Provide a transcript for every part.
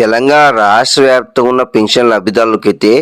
తెలంగాణ రాష్ట్ర వ్యాప్తంగా ఉన్న పెన్షన్ లబ్ధిదారులకైతే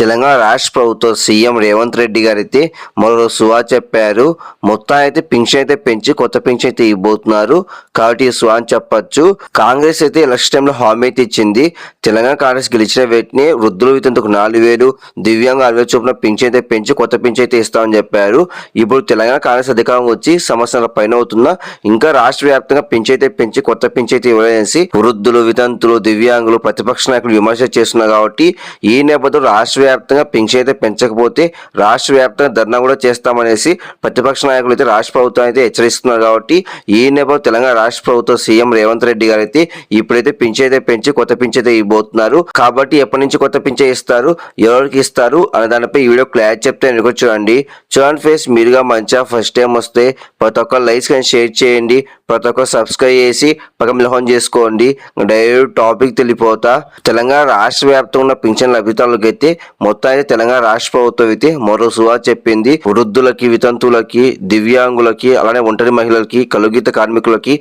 తెలంగాణ రాష్ట్ర ప్రభుత్వం సీఎం రేవంత్ రెడ్డి గారు అయితే మరో సువా చెప్పారు. మొత్తం అయితే పెన్షన్ అయితే పెంచి కొత్త పెన్షన్ అయితే ఇవ్వబోతున్నారు. కాబట్టి సువా అని చెప్పచ్చు. కాంగ్రెస్ అయితే ఎలక్షన్ టైంలో హామీ అయితే ఇచ్చింది. తెలంగాణ కాంగ్రెస్ గెలిచిన వెంటనే వృద్ధుల వితంతకు నాలుగు వేలు దివ్యాంగ అరవై చొప్పున పెన్షన్ అయితే పెంచి కొత్త పెన్షన్ అయితే ఇస్తామని చెప్పారు. ఇప్పుడు తెలంగాణ కాంగ్రెస్ అధికారం వచ్చి సంవత్సరాల పైన అవుతున్నా ఇంకా రాష్ట్ర వ్యాప్తంగా పెంచి అయితే పెంచి కొత్త పెంచి అయితే ఇవ్వలేసి వృద్ధులు వితంతులు దివ్యాంగులు ప్రతిపక్ష నాయకులు విమర్శ చేస్తున్నారు కాబట్టి ఈ నేపథ్యంలో రాష్ట్ర వ్యాప్తంగా పెన్షన్ అయితే పెంచకపోతే రాష్ట్ర వ్యాప్తంగా ధర్నా కూడా చేస్తామనేసి ప్రతిపక్ష నాయకులు అయితే రాష్ట్ర ప్రభుత్వం అయితే హెచ్చరిస్తున్నారు కాబట్టి ఈ నేపథ్యంలో తెలంగాణ రాష్ట్ర ప్రభుత్వం సీఎం రేవంత్ రెడ్డి గారు అయితే ఇప్పుడైతే పెన్షన్ అయితే పెంచి కొత్త పెన్షన్ అయితే ఇవ్వబోతున్నారు. కాబట్టి ఎప్పటి నుంచి కొత్త పెన్షన్ ఇస్తారు? ఎవరికి ఇస్తారు? అనే దానిపై ఈ వీడియో క్లారిటీ చెప్తే నేను చూడండి. చూడండి ఫేస్ మీరుగా మంచిగా ఫస్ట్ టైం వస్తే ప్రతి ఒక్కరు లైక్స్ కానీ షేర్ చేయండి. ప్రతి ఒక్కరు సబ్స్క్రైబ్ చేసి పక్కన మిలహం చేసుకోండి. డైరెక్ట్ టాపిక్ ఉండిపోతా తెలంగాణ రాష్ట్ర వ్యాప్తంగా ఉన్న పింఛన్ లబ్ధిదారులకు అయితే మొత్తం తెలంగాణ రాష్ట్ర ప్రభుత్వం అయితే మరో సువా చెప్పింది. వృద్ధులకి వితంతువులకి దివ్యాంగులకి అలానే ఒంటరి మహిళలకి కలుగీత కార్మికులకి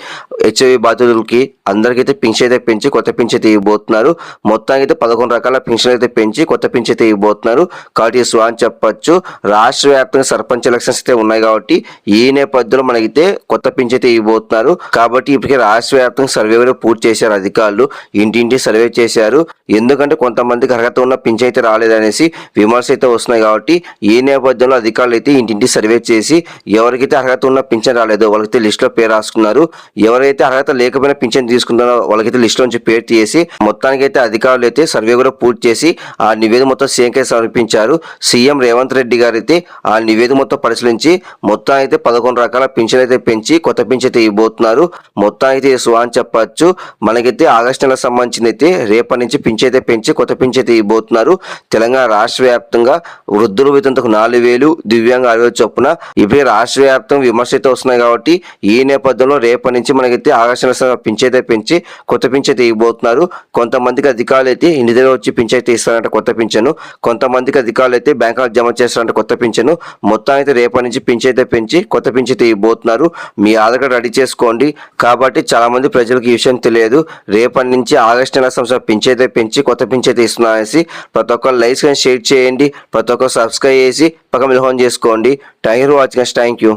హెచ్ఐవి బాధితులకి అందరికైతే పింఛన్ అయితే పెంచి కొత్త పింఛన్ అయితే ఇవ్వబోతున్నారు. మొత్తానికి అయితే పదకొండు రకాల పింఛన్ అయితే పెంచి కొత్త పింఛన్ అయితే ఇవ్వబోతున్నారు. కాబట్టి సువా అని చెప్పొచ్చు. రాష్ట్ర వ్యాప్తంగా సర్పంచ్ ఎలక్షన్స్ అయితే ఉన్నాయి కాబట్టి ఈ నేపథ్యంలో మనకైతే కొత్త పింఛన్ అయితే ఇవ్వబోతున్నారు. కాబట్టి ఇప్పటికే రాష్ట్ర వ్యాప్తంగా సర్వే పూర్తి చేశారు అధికారులు. ఇంటింటి సర్వే చేశారు. ఎందుకంటే కొంతమందికి అర్హత ఉన్న పింఛన్ అయితే రాలేదనేసి విమర్శ అయితే వస్తున్నాయి కాబట్టి ఈ నేపథ్యంలో అధికారులు అయితే ఇంటింటి సర్వే చేసి ఎవరికైతే అర్హత ఉన్న పింఛన్ రాలేదో వాళ్ళకైతే లిస్టులో పేరు రాసుకున్నారు. ఎవరైతే అర్హత లేకపోయినా పింఛన్ తీసుకుంటారో వాళ్ళకైతే లిస్టులో నుంచి పేరు తీసి మొత్తానికి అయితే అధికారులు అయితే సర్వే కూడా పూర్తి చేసి ఆ నివేదిక మొత్తం సీఎంకే సమర్పించారు. సీఎం రేవంత్ రెడ్డి గారు అయితే ఆ నివేదిక మొత్తం పరిశీలించి మొత్తం అయితే పదకొండు రకాల పింఛన్ అయితే పెంచి కొత్త పింఛన్ అయితే ఇవ్వబోతున్నారు. మొత్తం అయితే సువా అని చెప్పచ్చు. మనకైతే ఆగస్టు నెలకు సంబంధించింది అయితే రేపటి నుంచి పింఛన్ పెంచి కొత్త పింఛన్ ఇవ్వబోతున్నారు. తెలంగాణ రాష్ట్ర వ్యాప్తంగా వృద్ధుల వితంతకు నాలుగు వేలు దివ్యాంగ అరవై చొప్పున ఇప్పుడే రాష్ట్ర వ్యాప్తంగా విమర్శ అయితే వస్తున్నాయి కాబట్టి ఈ నేపథ్యంలో రేపటి నుంచి మనకైతే ఆగస్టు నెల పెంచి కొత్త పింఛన్ ఇవ్వబోతున్నారు. కొంతమందికి అధికారులు అయితే ఇంటి దగ్గర వచ్చి పింఛైతే ఇస్తారంట కొత్త పింఛను. కొంతమందికి అధికారులు అయితే బ్యాంకులో జమ చేస్తారంట కొత్త పింఛను. మొత్తం అయితే రేపటి నుంచి పింఛన్ పెంచి కొత్త పింఛన్ ఇవ్వబోతున్నారు. మీ ఆధార్ కార్డు రెడీ చేసుకోండి. కాబట్టి చాలా మంది ప్రజలకు ఈ విషయం తెలియదు. రేపటి నుంచి ఆగస్టు నెల సంస్థ పెంచైతే అయితే పెంచి కొత్త పెంచైతే అయితే ఇస్తున్నారనేసి ప్రతి ఒక్కరు లైక్స్ కానీ షేర్ చేయండి ప్రతి ఒక్కరు సబ్స్క్రైబ్ చేసి పక్కన మిలహం చేసుకోండి. Thank you for watching thank you